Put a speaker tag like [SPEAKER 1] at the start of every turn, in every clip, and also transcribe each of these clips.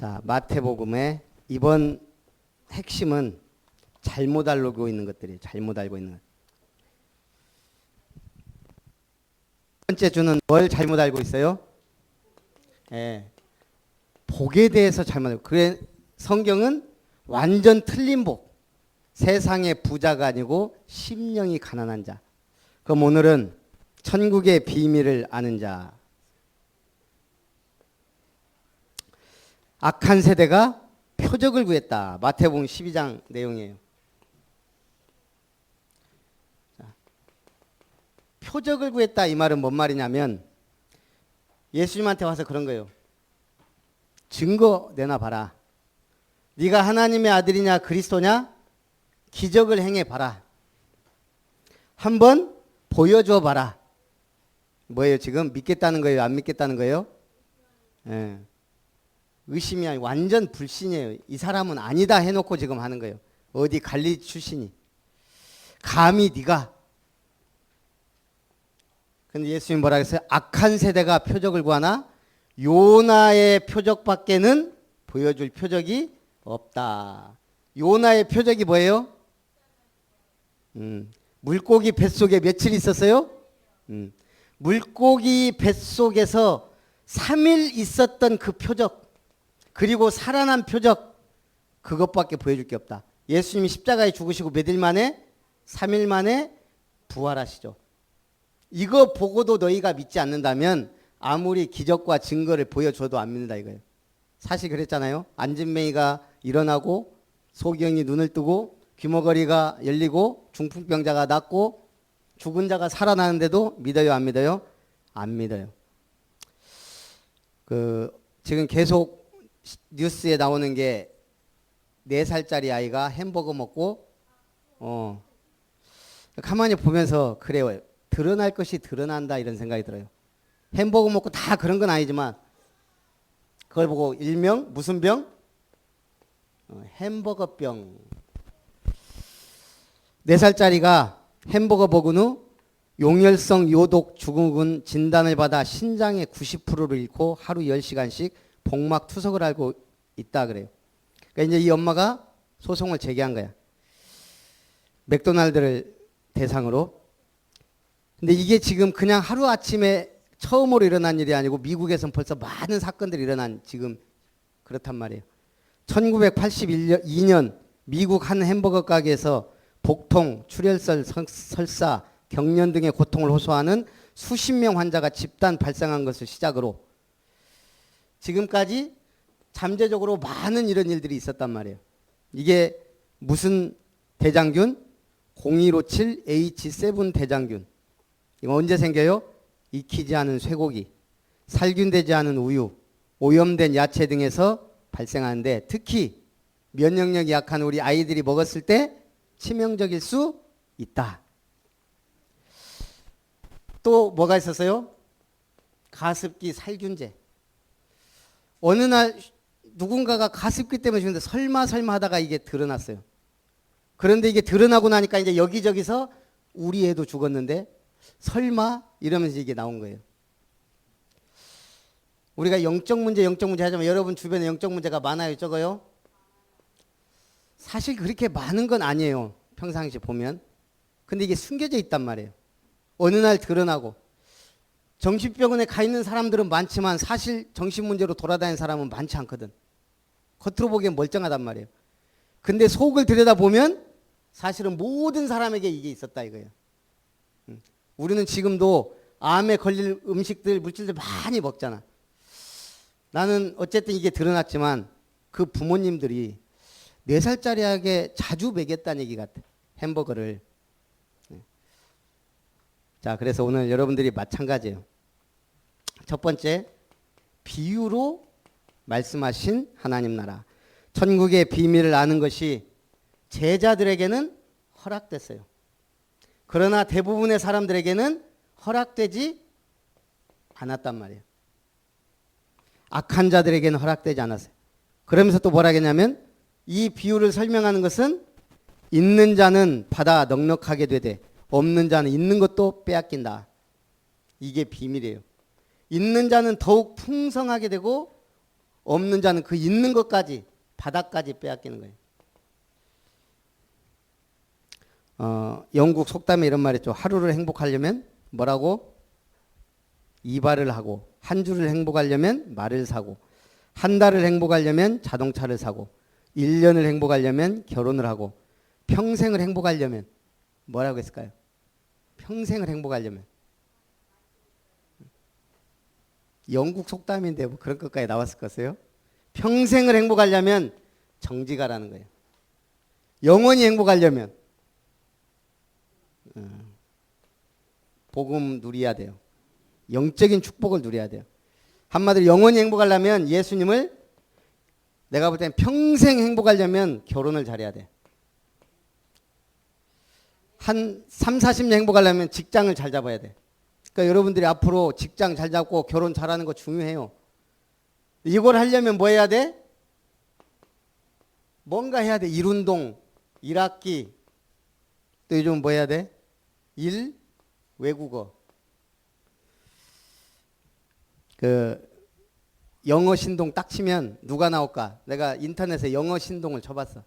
[SPEAKER 1] 자, 마태복음의 이번 핵심은 잘못 알고 있는 것들이에요. 잘못 알고 있는 것. 첫 번째 주는 뭘 잘못 알고 있어요? 예. 복에 대해서 잘못 알고. 그래 성경은 완전 틀린 복. 세상의 부자가 아니고 심령이 가난한 자. 그럼 오늘은 천국의 비밀을 아는 자. 악한 세대가 표적을 구했다. 마태복음 12장 내용이에요. 자, 표적을 구했다 이 말은 뭔 말이냐면 예수님한테 와서 그런 거예요. 증거 내놔 봐라. 네가 하나님의 아들이냐 그리스도냐 기적을 행해 봐라. 한번 보여줘 봐라. 뭐예요 지금 믿겠다는 거예요 안 믿겠다는 거예요? 예. 의심이 아니 완전 불신이에요. 이 사람은 아니다 해놓고 지금 하는 거예요. 어디 갈리 출신이 감히 네가 근데 예수님 뭐라 그랬어요? 악한 세대가 표적을 구하나 요나의 표적밖에는 보여줄 표적이 없다. 요나의 표적이 뭐예요? 음, 물고기 뱃속에 며칠 있었어요? 음, 물고기 뱃속에서 3일 있었던 그 표적 그리고 살아난 표적 그것밖에 보여줄 게 없다. 예수님이 십자가에 죽으시고 몇 일 만에 3일 만에 부활하시죠. 이거 보고도 너희가 믿지 않는다면 아무리 기적과 증거를 보여줘도 안 믿는다 이거예요. 사실 그랬잖아요. 안진맹이가 일어나고 소경이 눈을 뜨고 귀머거리가 열리고 중풍병자가 낫고 죽은 자가 살아나는데도 믿어요 안 믿어요? 안 믿어요. 그 지금 계속 뉴스에 나오는 게네 살짜리 아이가 햄버거 먹고 어 가만히 보면서 그래요. 드러날 것이 드러난다 이런 생각이 들어요. 햄버거 먹고 다 그런 건 아니지만 그걸 보고 일명 무슨 병? 어, 햄버거병. 네 살짜리가 햄버거 먹은 후 용혈성 요독 증후군 진단을 받아 신장의 90%를 잃고 하루 10시간씩 복막 투석을 알고 있다 그래요. 그러니까 이제 이 엄마가 소송을 제기한 거야. 맥도날드를 대상으로. 근데 이게 지금 그냥 하루 아침에 처음으로 일어난 일이 아니고 미국에선 벌써 많은 사건들이 일어난 지금 그렇단 말이에요. 1982년 미국 한 햄버거 가게에서 복통, 출혈설, 설- 설사, 경련 등의 고통을 호소하는 수십 명 환자가 집단 발생한 것을 시작으로 지금까지 잠재적으로 많은 이런 일들이 있었단 말이에요. 이게 무슨 대장균? 0157H7 대장균. 이거 언제 생겨요? 익히지 않은 쇠고기, 살균되지 않은 우유, 오염된 야채 등에서 발생하는데 특히 면역력이 약한 우리 아이들이 먹었을 때 치명적일 수 있다. 또 뭐가 있었어요? 가습기 살균제. 어느 날 누군가가 가습기 때문에 죽는데 설마 설마 하다가 이게 드러났어요. 그런데 이게 드러나고 나니까 이제 여기저기서 우리 애도 죽었는데 설마 이러면서 이게 나온 거예요. 우리가 영적 문제, 영적 문제 하자면 여러분 주변에 영적 문제가 많아요, 적어요? 사실 그렇게 많은 건 아니에요. 평상시 보면. 근데 이게 숨겨져 있단 말이에요. 어느 날 드러나고 정신병원에 가 있는 사람들은 많지만 사실 정신 문제로 돌아다니는 사람은 많지 않거든. 겉으로 보기엔 멀쩡하단 말이에요. 근데 속을 들여다보면 사실은 모든 사람에게 이게 있었다 이거예요. 음. 우리는 지금도 암에 걸릴 음식들, 물질들 많이 먹잖아. 나는 어쨌든 이게 드러났지만 그 부모님들이 네 살짜리 에게 자주 먹였다는 얘기 같아. 햄버거를. 네. 자, 그래서 오늘 여러분들이 마찬가지예요. 첫 번째, 비유로 말씀하신 하나님 나라. 천국의 비밀을 아는 것이 제자들에게는 허락됐어요. 그러나 대부분의 사람들에게는 허락되지 않았단 말이에요. 악한 자들에게는 허락되지 않았어요. 그러면서 또 뭐라 했냐면 이 비유를 설명하는 것은 있는 자는 받아 넉넉하게 되되 없는 자는 있는 것도 빼앗긴다. 이게 비밀이에요. 있는 자는 더욱 풍성하게 되고 없는 자는 그 있는 것까지 바닥까지 빼앗기는 거예요. 어, 영국 속담에 이런 말 있죠. 하루를 행복하려면 뭐라고? 이발을 하고 한 주를 행복하려면 말을 사고 한 달을 행복하려면 자동차를 사고 1년을 행복하려면 결혼을 하고 평생을 행복하려면 뭐라고 했을까요? 평생을 행복하려면 영국 속담인데 뭐 그런 것까지 나왔을 것이요. 평생을 행복하려면 정지가라는 거예요. 영원히 행복하려면 어, 복음 누려야 돼요. 영적인 축복을 누려야 돼요. 한마디로 영원히 행복하려면 예수님을 내가 볼 땐 평생 행복하려면 결혼을 잘해야 돼. 한 3, 40년 행복하려면 직장을 잘 잡아야 돼. 그러니까 여러분들이 앞으로 직장 잘 잡고 결혼 잘하는 거 중요해요. 이걸 하려면 뭐 해야 돼? 뭔가 해야 돼. 일운동, 일학기. 또 요즘 뭐 해야 돼? 일, 외국어. 그 영어 신동 딱 치면 누가 나올까? 내가 인터넷에 영어 신동을 쳐봤어.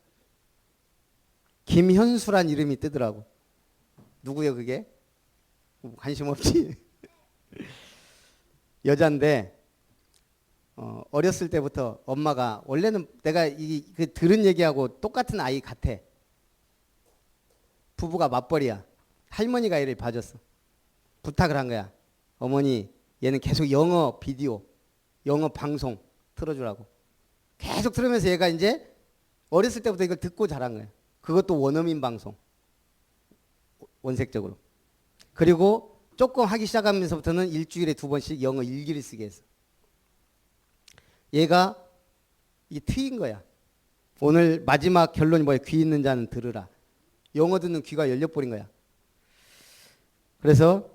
[SPEAKER 1] 김현수란 이름이 뜨더라고. 누구요 그게? 관심 없지. 여잔데 어, 어렸을 때부터 엄마가 원래는 내가 이, 그 들은 얘기하고 똑같은 아이 같아. 부부가 맞벌이야. 할머니가 얘를 봐줬어. 부탁을 한 거야. 어머니 얘는 계속 영어 비디오, 영어 방송 틀어주라고. 계속 틀으면서 얘가 이제 어렸을 때부터 이걸 듣고 자란 거야. 그것도 원어민 방송. 원색적으로. 그리고 조금 하기 시작하면서부터는 일주일에 두 번씩 영어 일기를 쓰게 했어. 얘가 이 트인 거야. 오늘 마지막 결론이 뭐야? 귀 있는 자는 들으라. 영어 듣는 귀가 열려버린 거야. 그래서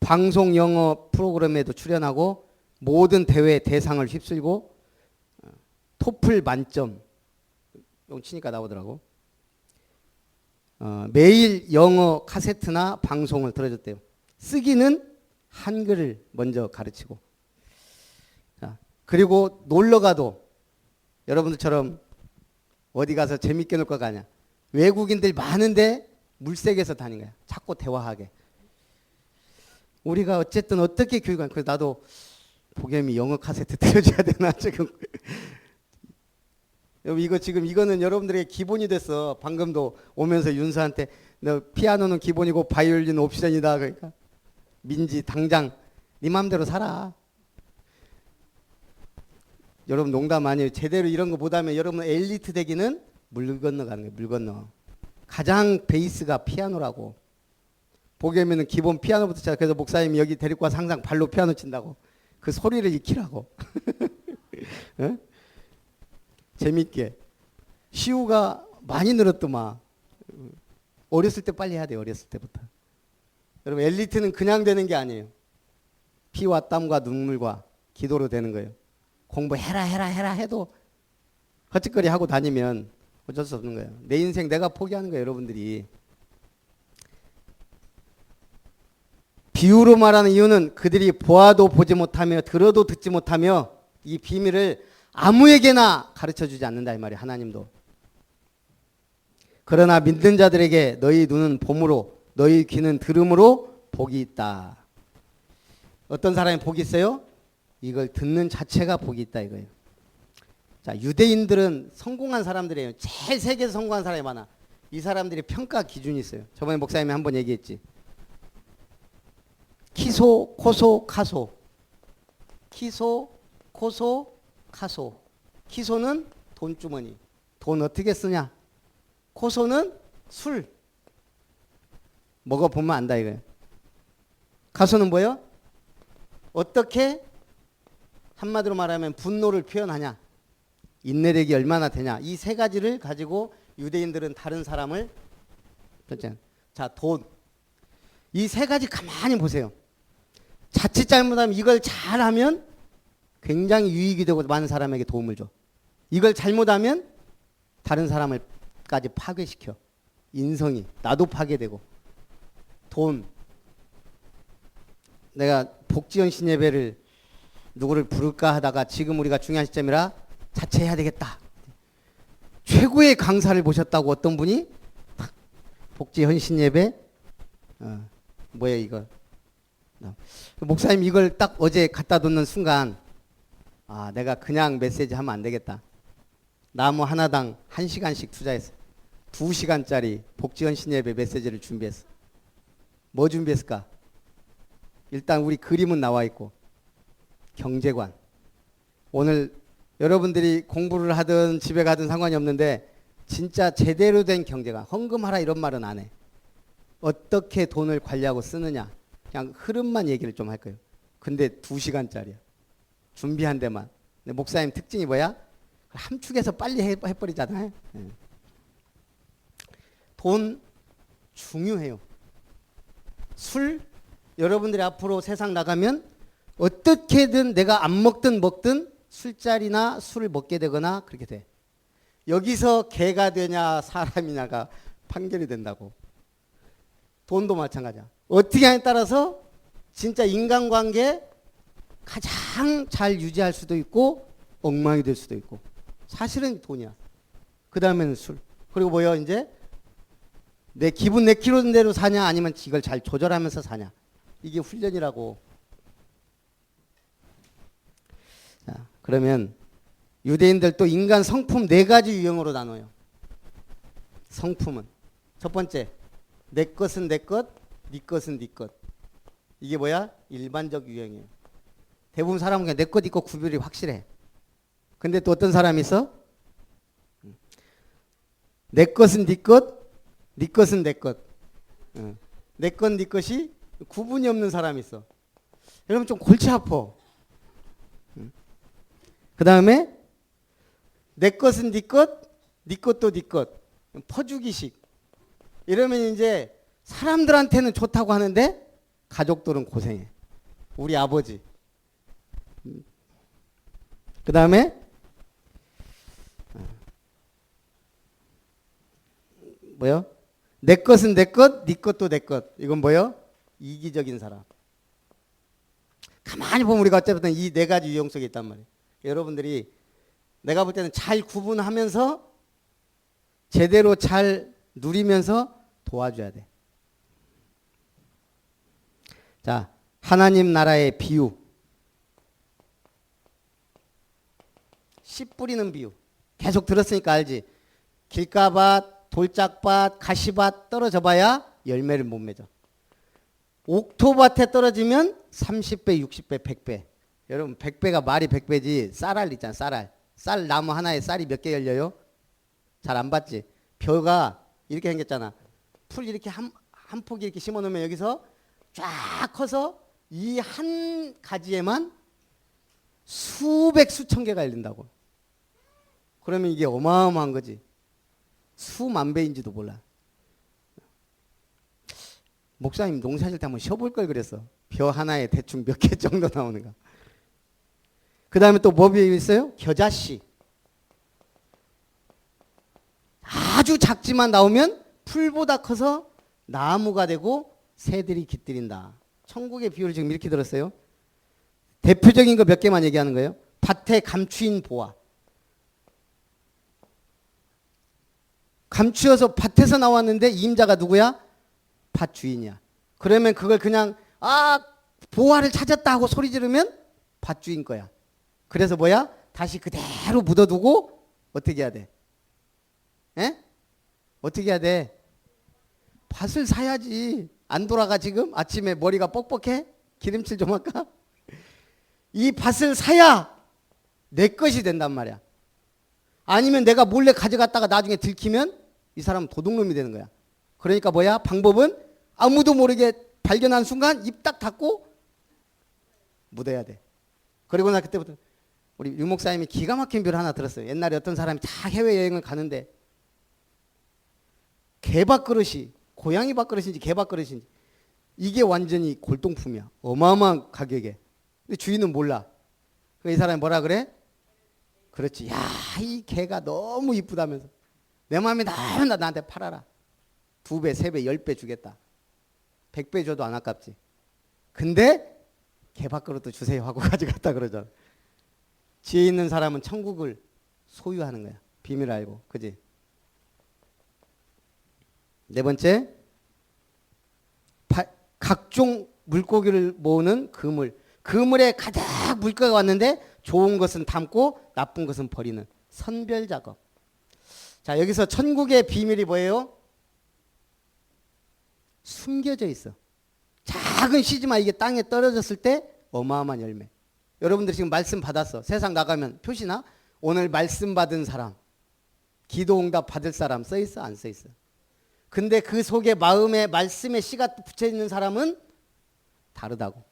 [SPEAKER 1] 방송 영어 프로그램에도 출연하고 모든 대회 대상을 휩쓸고 어, 토플 만점 용 치니까 나오더라고. 어, 매일 영어 카세트나 방송을 들어줬대요. 쓰기는 한글을 먼저 가르치고. 자, 그리고 놀러 가도 여러분들처럼 어디 가서 재밌게 놀 거가 아니야. 외국인들 많은데 물색에서 다닌 거야. 자꾸 대화하게. 우리가 어쨌든 어떻게 교육을 그래서 나도 복염이 영어 카세트 들려줘야 되나 지금 여러분 이거 지금 이거는 여러분들에게 기본이 됐어 방금도 오면서 윤서한테 너 피아노는 기본이고 바이올린 옵션이다 그러니까 민지 당장 네 맘대로 살아 여러분 농담 아니에요 제대로 이런 거 못하면 여러분 엘리트 되기는 물 건너가는 거예요 물 건너 가장 베이스가 피아노라고 보기에는 기본 피아노부터 시작. 그래서 목사님이 여기 데리고 와서 항상 발로 피아노 친다고. 그 소리를 익히라고. 어? 재밌게. 시우가 많이 늘었더만. 어렸을 때 빨리 해야 돼. 어렸을 때부터. 여러분 엘리트는 그냥 되는 게 아니에요. 피와 땀과 눈물과 기도로 되는 거예요. 공부해라 해라 해라 해도 헛짓거리 하고 다니면 어쩔 수 없는 거예요. 내 인생 내가 포기하는 거예요, 여러분들이. 비유로 말하는 이유는 그들이 보아도 보지 못하며 들어도 듣지 못하며 이 비밀을 아무에게나 가르쳐 주지 않는다 이 말이에요. 하나님도. 그러나 믿는 자들에게 너희 눈은 봄으로 너희 귀는 들음으로 복이 있다. 어떤 사람이 복이 있어요? 이걸 듣는 자체가 복이 있다 이거예요. 자, 유대인들은 성공한 사람들이에요. 제일 세계에서 성공한 사람이 많아. 이 사람들이 평가 기준이 있어요. 저번에 목사님이 한 번 얘기했지. 키소, 코소, 카소. 키소, 코소, 카소. 키소는 돈주머니. 돈 어떻게 쓰냐? 코소는 술. 먹어보면 안다 이거예요. 카소는 뭐예요? 어떻게 한마디로 말하면 분노를 표현하냐? 인내력이 얼마나 되냐? 이 세 가지를 가지고 유대인들은 다른 사람을 자, 돈. 이 세 가지 가만히 보세요. 자칫 잘못하면 이걸 잘하면 굉장히 유익이 되고 많은 사람에게 도움을 줘. 이걸 잘못하면 다른 사람을까지 파괴시켜. 인성이 나도 파괴되고 돈. 내가 복지원 신예배를 누구를 부를까 하다가 지금 우리가 중요한 시점이라 자체해야 되겠다. 최고의 강사를 보셨다고 어떤 분이 탁 복지 헌신 예배 어, 뭐야 이거 어, 목사님 이걸 딱 어제 갖다 놓는 순간 아 내가 그냥 메시지 하면 안 되겠다. 나무 하나당 한 시간씩 투자했어. 두 시간짜리 복지 헌 신 예배 메시지를 준비했어. 뭐 준비했을까? 일단 우리 그림은 나와 있고 경제관. 오늘 여러분들이 공부를 하든 집에 가든 상관이 없는데 진짜 제대로 된 경제관. 헌금하라 이런 말은 안 해. 어떻게 돈을 관리하고 쓰느냐. 그냥 흐름만 얘기를 좀 할 거예요. 근데 두 시간짜리야. 준비한 데만. 근데 목사님 특징이 뭐야? 함축해서 빨리 해, 해버리잖아요. 예. 돈 중요해요. 술 여러분들이 앞으로 세상 나가면 어떻게든 내가 안 먹든 먹든 술자리나 술을 먹게 되거나 그렇게 돼. 여기서 개가 되냐 사람이냐가 판결이 된다고. 돈도 마찬가지야. 어떻게 하냐에 따라서 진짜 인간관계 가장 잘 유지할 수도 있고 엉망이 될 수도 있고 사실은 돈이야. 그 다음에는 술. 그리고 뭐요 이제 내 기분 내 키로대로 사냐 아니면 이걸 잘 조절하면서 사냐. 이게 훈련이라고. 자, 그러면 유대인들 또 인간 성품 네 가지 유형으로 나눠요. 성품은 첫 번째 내 것은 내 것, 네 것은 네 것. 이게 뭐야? 일반적 유형이에요. 대부분 사람은 그냥 내 것 있고 구별이 확실해. 근데 또 어떤 사람이 있어? 내 것은 네 것, 네 것은 내 것. 어. 내 것, 네 것이 구분이 없는 사람이 있어. 여러분 좀 골치 아파. 그 다음에 내 것은 네 것, 네 것도 네 것. 퍼주기식. 이러면 이제 사람들한테는 좋다고 하는데 가족들은 고생해. 우리 아버지. 그 다음에 뭐요? 내 것은 내 것, 네 것도 내 것. 이건 뭐요? 이기적인 사람. 가만히 보면 우리가 어쨌든 이 네 가지 유형 속에 있단 말이에요. 여러분들이 내가 볼 때는 잘 구분하면서 제대로 잘 누리면서 도와줘야 돼. 자, 하나님 나라의 비유. 씨 뿌리는 비유. 계속 들었으니까 알지. 길가밭, 돌짝밭, 가시밭 떨어져 봐야 열매를 못 맺어. 옥토밭에 떨어지면 30배, 60배, 100배. 여러분 100배가 말이 100배지 쌀알 있잖아 쌀알. 쌀 나무 하나에 쌀이 몇 개 열려요? 잘 안 봤지? 벼가 이렇게 생겼잖아. 풀 이렇게 한, 한 폭이 이렇게 심어 놓으면 여기서 쫙 커서 이 한 가지에만 수백 수천 개가 열린다고. 그러면 이게 어마어마한 거지. 수만 배인지도 몰라. 목사님 농사질 때 한번 쉬어볼 걸 그랬어. 벼 하나에 대충 몇 개 정도 나오는가. 그 다음에 또 뭐 비유 있어요? 겨자씨. 아주 작지만 나오면 풀보다 커서 나무가 되고 새들이 깃들인다. 천국의 비유를 지금 이렇게 들었어요. 대표적인 거 몇 개만 얘기하는 거예요. 밭에 감추인 보아. 감추어서 밭에서 나왔는데 임자가 누구야? 밭 주인이야. 그러면 그걸 그냥 아 보화를 찾았다 하고 소리 지르면 밭 주인 거야. 그래서 뭐야? 다시 그대로 묻어두고 어떻게 해야 돼? 에? 어떻게 해야 돼? 밭을 사야지. 안 돌아가 지금? 아침에 머리가 뻑뻑해? 기름칠 좀 할까? 이 밭을 사야 내 것이 된단 말이야. 아니면 내가 몰래 가져갔다가 나중에 들키면 이 사람은 도둑놈이 되는 거야. 그러니까 뭐야? 방법은 아무도 모르게 발견한 순간 입 딱 닫고 묻어야 돼. 그리고 나 그때부터 우리 유 목사님이 기가 막힌 비를 하나 들었어요. 옛날에 어떤 사람이 다 해외 여행을 가는데 개밥그릇이 고양이 밥그릇인지 개밥그릇인지 이게 완전히 골동품이야. 어마어마한 가격에. 근데 주인은 몰라. 이 사람이 뭐라 그래? 그렇지. 야, 이 개가 너무 이쁘다면서. 내 마음이 너무 나 나한테 팔아라. 두 배, 세 배, 열 배 주겠다. 백 배 줘도 안 아깝지. 근데 개밥그릇도 주세요 하고 가져갔다 그러잖아. 지혜 있는 사람은 천국을 소유하는 거야. 비밀 알고, 그지? 네 번째, 바- 각종 물고기를 모으는 그물. 그물에 가득 물고기가 왔는데 좋은 것은 담고 나쁜 것은 버리는 선별 작업. 자, 여기서 천국의 비밀이 뭐예요? 숨겨져 있어. 작은 씨지만 이게 땅에 떨어졌을 때 어마어마한 열매. 여러분들 지금 말씀 받았어. 세상 나가면 표시나 오늘 말씀 받은 사람, 기도 응답 받을 사람 써 있어 안 써 있어. 근데 그 속에 마음에 말씀의 씨가 붙여 있는 사람은 다르다고.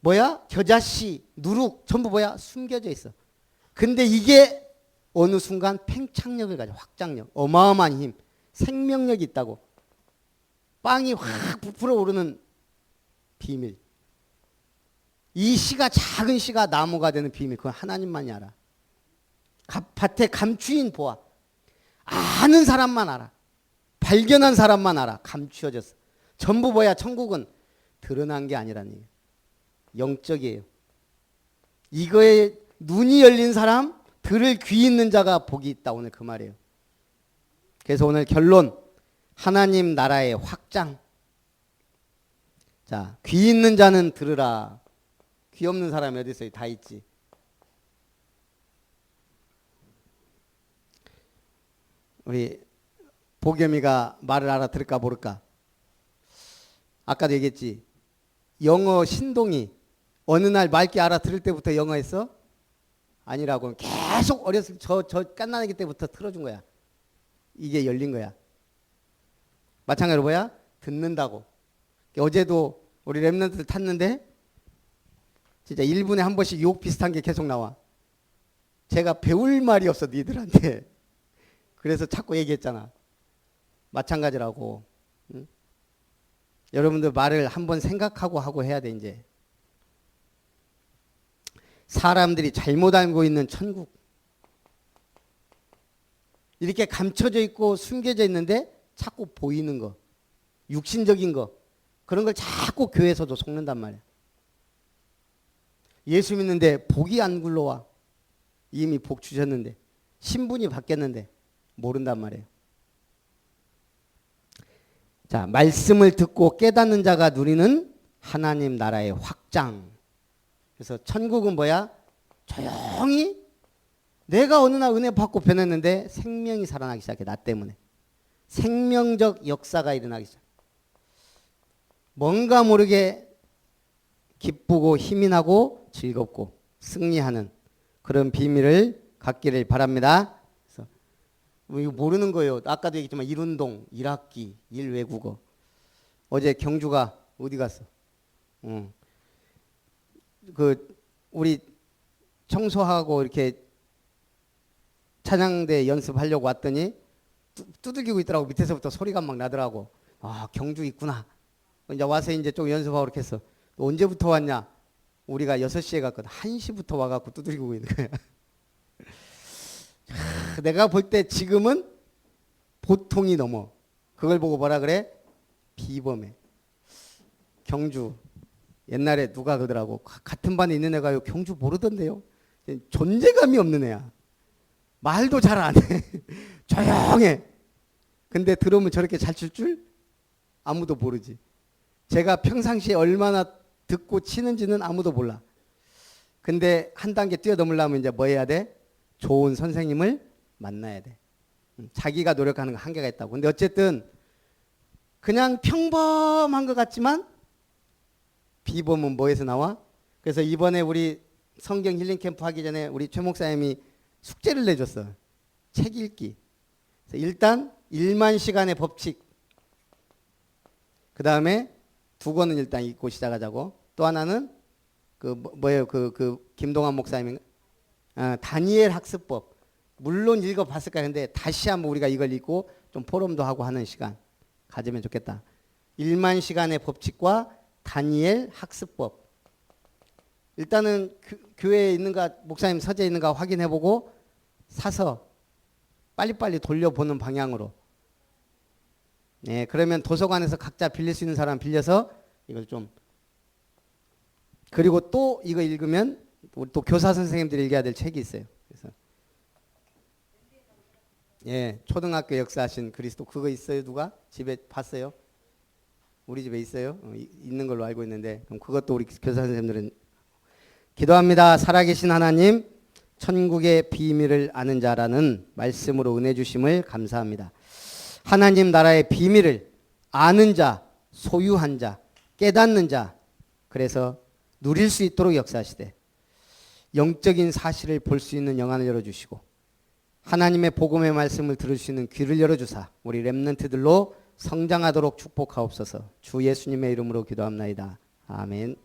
[SPEAKER 1] 뭐야? 겨자씨, 누룩 전부 뭐야? 숨겨져 있어. 근데 이게 어느 순간 팽창력을 가져 확장력, 어마어마한 힘, 생명력이 있다고. 빵이 확 부풀어 오르는 비밀. 이 씨가 작은 씨가 나무가 되는 비밀 그건 하나님만이 알아. 가- 밭에 감추인 보아. 아는 사람만 알아. 발견한 사람만 알아. 감추어졌어. 전부 뭐야? 천국은 드러난 게 아니라는 얘기예요. 영적이에요. 이거에 눈이 열린 사람, 들을 귀 있는 자가 복이 있다. 오늘 그 말이에요. 그래서 오늘 결론 하나님 나라의 확장. 자, 귀 있는 자는 들으라. 귀 없는 사람이 어디 있어요? 다 있지. 우리 보겸이가 말을 알아들을까 모를까. 아까도 얘기했지. 영어 신동이 어느 날 맑게 알아들을 때부터 영어 했어? 아니라고 계속 어렸을 저저 깐난아기 때부터 틀어준 거야. 이게 열린 거야. 마찬가지로 뭐야? 듣는다고. 어제도 우리 랩런트들 탔는데 진짜 1분에 한 번씩 욕 비슷한 게 계속 나와. 제가 배울 말이 없어 니들한테. 그래서 자꾸 얘기했잖아. 마찬가지라고. 응? 여러분들 말을 한번 생각하고 하고 해야 돼 이제. 사람들이 잘못 알고 있는 천국. 이렇게 감춰져 있고 숨겨져 있는데 자꾸 보이는 거. 육신적인 거. 그런 걸 자꾸 교회에서도 속는단 말이야. 예수 믿는데 복이 안 굴러와. 이미 복 주셨는데. 신분이 바뀌었는데 모른단 말이에요. 자, 말씀을 듣고 깨닫는 자가 누리는 하나님 나라의 확장. 그래서 천국은 뭐야? 조용히 내가 어느 날 은혜 받고 변했는데 생명이 살아나기 시작해. 나 때문에. 생명적 역사가 일어나기 시작. 뭔가 모르게 기쁘고 힘이 나고 즐겁고 승리하는 그런 비밀을 갖기를 바랍니다. 그래서 뭐 이거 모르는 거예요. 아까도 얘기했지만 일운동, 일학기, 일외국어. 어제 경주가 어디 갔어? 응. 그 우리 청소하고 이렇게 찬양대 연습하려고 왔더니 뚜- 두들기고 있더라고 밑에서부터 소리가 막 나더라고. 아 경주 있구나. 이제 와서 이제 좀 연습하고 이렇게. 너 언제부터 왔냐? 우리가 6시에 갔거든. 1시부터 와갖고 두드리고 있는 거야. 하, 내가 볼 때 지금은 보통이 넘어. 그걸 보고 뭐라 그래? 비범해. 경주. 옛날에 누가 그러더라고. 가- 같은 반에 있는 애가 요 경주 모르던데요. 존재감이 없는 애야. 말도 잘 안 해. 조용해. 근데 들어오면 저렇게 잘 칠 줄 아무도 모르지. 제가 평상시에 얼마나 듣고 치는지는 아무도 몰라. 근데 한 단계 뛰어넘으려면 이제 뭐 해야 돼? 좋은 선생님을 만나야 돼. 음, 자기가 노력하는 거 한계가 있다고. 근데 어쨌든 그냥 평범한 것 같지만 비범은 뭐에서 나와? 그래서 이번에 우리 성경 힐링 캠프 하기 전에 우리 최 목사님이 숙제를 내줬어. 책 읽기. 일단 1만 시간의 법칙. 그 다음에 두 권은 일단 읽고 시작하자고. 또 하나는 그 뭐- 뭐예요? 그 그 김동환 목사님 아, 다니엘 학습법. 물론 읽어봤을 거야. 근데 다시 한번 우리가 이걸 읽고 좀 포럼도 하고 하는 시간 가지면 좋겠다. 1만 시간의 법칙과 다니엘 학습법. 일단은 그, 교회에 있는가 목사님 서재 있는가 확인해 보고 사서 빨리빨리 돌려보는 방향으로. 네, 그러면 도서관에서 각자 빌릴 수 있는 사람 빌려서 이걸 좀 그리고 또 이거 읽으면 우리 또 교사 선생님들이 읽어야 될 책이 있어요. 그래서 예, 초등학교 역사하신 그리스도 그거 있어요 누가 집에 봤어요? 우리 집에 있어요? 어, 이- 있는 걸로 알고 있는데 그럼 그것도 우리 교사 선생님들은 기도합니다. 살아계신 하나님, 천국의 비밀을 아는 자라는 말씀으로 은혜 주심을 감사합니다. 하나님 나라의 비밀을 아는 자, 소유한 자, 깨닫는 자, 그래서 누릴 수 있도록 역사하시되 영적인 사실을 볼 수 있는 영안을 열어주시고 하나님의 복음의 말씀을 들을 수 있는 귀를 열어주사 우리 렘넌트들로 성장하도록 축복하옵소서 주 예수님의 이름으로 기도합나이다. 아멘.